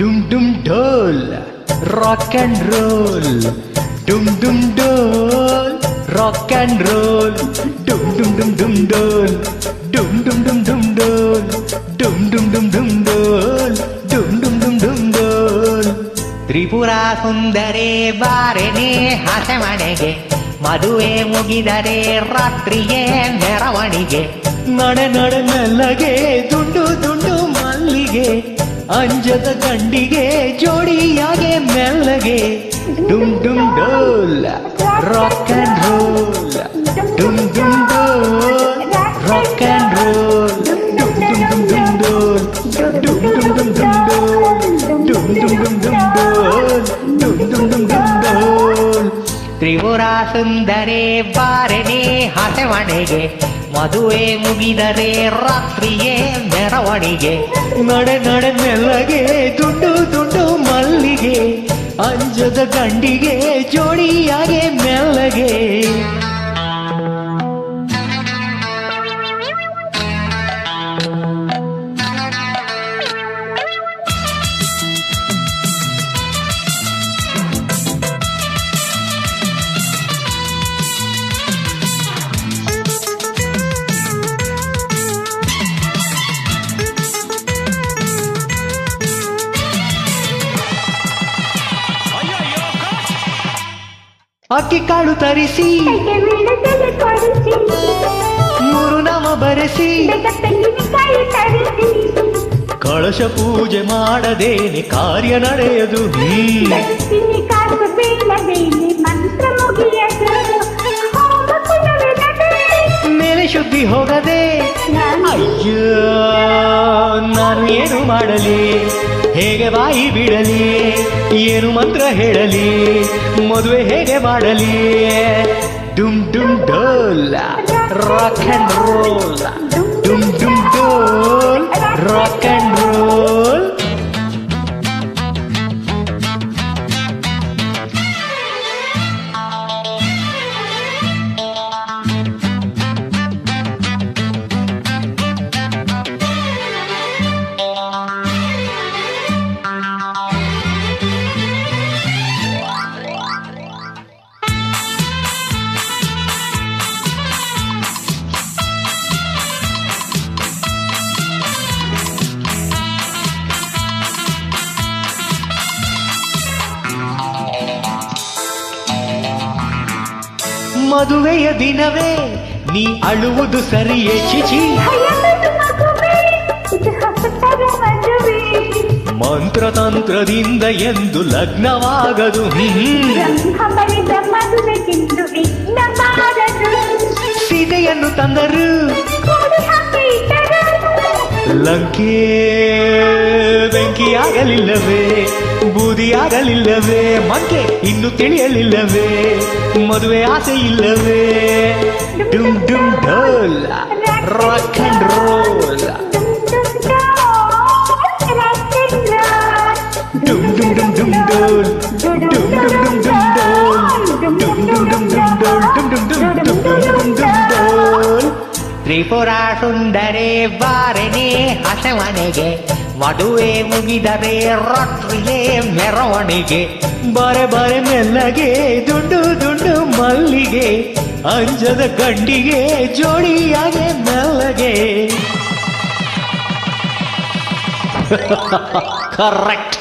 Dole rock and roll ಡುಮ್ ಡುಮ್ ಡೋಲ್ ರಾಕ್ ಅಂಡ್ ರೋಲ್ ಡುಮ್ ಡುಮ್ ಡುಮ್ ಡುಮ್ ಡೋಲ್ ಡುಮ್ ಡುಮ್ ಡುಮ್ ಡುಮ್ ಡೋಲ್ ಡುಮ್ ಡುಮ್ ಡುಮ್ ಡುಮ್ ಡೋಲ್ ಡುಮ್ ಡುಮ್ ಡುಮ್ ಡುಮ್ ಡೋಲ್ ತ್ರಿಪುರ ಸುಂದರಿ ಬಾರಿನಿ ಹಾಸೆ ಮನೆಗೆ ಮದುವೆ ಮುಗಿದರೆ ರಾತ್ರಿಯೇ ಮೆರವಣಿಗೆ. ನಡೆ ನಡೆ ಮೆಲ್ಲಗೆ ದುಂಡು ದುಂಡು ಮಲ್ಲಿಗೆ. ಅಂಜದ ಕಂಡಿಗೆ ಜೋಡಿಯಾಗೆ ಮೆಲ್ಲಗೆ ಡುಮ್ ಡುಮ್ ಡೋಲ್ ರಾಕ್ ಅಂಡ್ ರೋಲ್ ಡುಮ್ ಡುಮ್ ಡೋಲ್ ರಾಕ್ ಅಂಡ್ ರೋಲ್ ಡುಮ್ ಡುಮ್ ಡುಮ್ ಡುಮ್ ಡೋಲ್ ಡುಮ್ ಡುಮ್ ಡುಮ್ ಡುಮ್ ಡೋಲ್ ಡುಮ್ ಡುಮ್ ಡುಮ್ ಡುಮ್ ಡೋಲ್ ಡುಮ್ ಡುಮ್ ಡುಮ್ ಡುಮ್ ಡೋಲ್ ತ್ರಿಪುರ ಸುಂದರೇ ಬಾರನೆ ಹಸೆವಣೆಗೆ ಮದುವೆ ಮುಗಿದರೆ ರಾತ್ರಿಯೇ ಮೆರವಣಿಗೆ. ನಡೆ ನಡೆ ಮೆಲ್ಲಗೆ ದುಂಡು ದುಂಡು ಮಲ್ಲಿಗೆ ಅಂಜದ ಗಂಡಿಗೆ ಜೋಡಿಯಾಗೆ ಅಕ್ಕಿ ಕಾಳು ತರಿಸಿ. ಮೂರು ನಾಮ ಬರೆಸಿ. ಕಳಶ ಪೂಜೆ ಮಾಡದೇನೆ ಕಾರ್ಯ ನಡೆಯದು. ಮೇಲೆ ಶುದ್ಧಿ ಹೋಗದೆ. ಅಯ್ಯೋ ನಾನು ಏನು ಮಾಡಲಿ? ಹೇಗೆ ಬಾಯಿ ಬಿಡಲಿ? ಏನು ಮಂತ್ರ ಹೇಳಲಿ? ಮದುವೆ ಹೇಗೆ ಮಾಡಲಿ? ಡುಮ್ ಡುಮ್ ಡೋಲ್. ರಾಕ್ ಅಂಡ್ ರೋಲ್ ಡುಮ್ ಡುಮ್ ಡೋಲ್. ಮದುವೆಯ ದಿನವೇ ನೀ ಅಳುವುದು ಸರಿಯೇ ಚಿಚಿ ಭಯದ ಮಗುವೇ ಇದು ಹೊಸತರ ಮದುವೆ ಮಂತ್ರತಂತ್ರದಿಂದ ಎಂದು ಲಗ್ನವಾಗದು ಹ್ಮ್. ಬ್ರಹ್ಮ ಬರೆದ ಮದುವೆಗೆಂದು ವಿಘ್ನ ಬಾರದು ಸೀತೆಯನ್ನು ತಂದರು ಕೂಡಿ ಹಾಕಿ ಇಟ್ಟರು ಲಂಕೆ ಬೆಂಕಿಯಾಗಲಿಲ್ಲವೇ ಬೂದಿಯಾಗಲಿಲ್ಲವೇ ಮಂಕೆ ಇನ್ನು ತಿಳಿಯಲಿಲ್ಲವೇ ಮದುವೆ ಆಸೆ ಇಲ್ಲವೇ ಡುಮ್ ಡುಮ್ ಡೋಲ್ ರಾಕ್ ಅಂಡ್ ರೋಲ್ ಡುಮ್ ಡುಮ್ ಡುಮ್ ಡುಮ್ ಡೋಲ್ ಡುಮ್ ಡುಮ್ ಡುಮ್ ತ್ರಿಪುರ ಸುಂದರೆ ಬಾರನೆ ಹಸವನೆಗೆ, ಮದುವೆ ಮುಗಿದರೆ ರಾತ್ರಿಯೇ ಮೆರವಣಿಗೆ. ಬರೆ ಬರೆ ಮೆಲ್ಲಗೆ, ದುಂಡು ದುಂಡು ಮಲ್ಲಿಗೆ, ಅಂಜದ ಕಂಡಿಗೆ ಜೋಡಿಯಾಗೆ ಮೆಲ್ಲಗೆ. ಕರೆಕ್ಟ್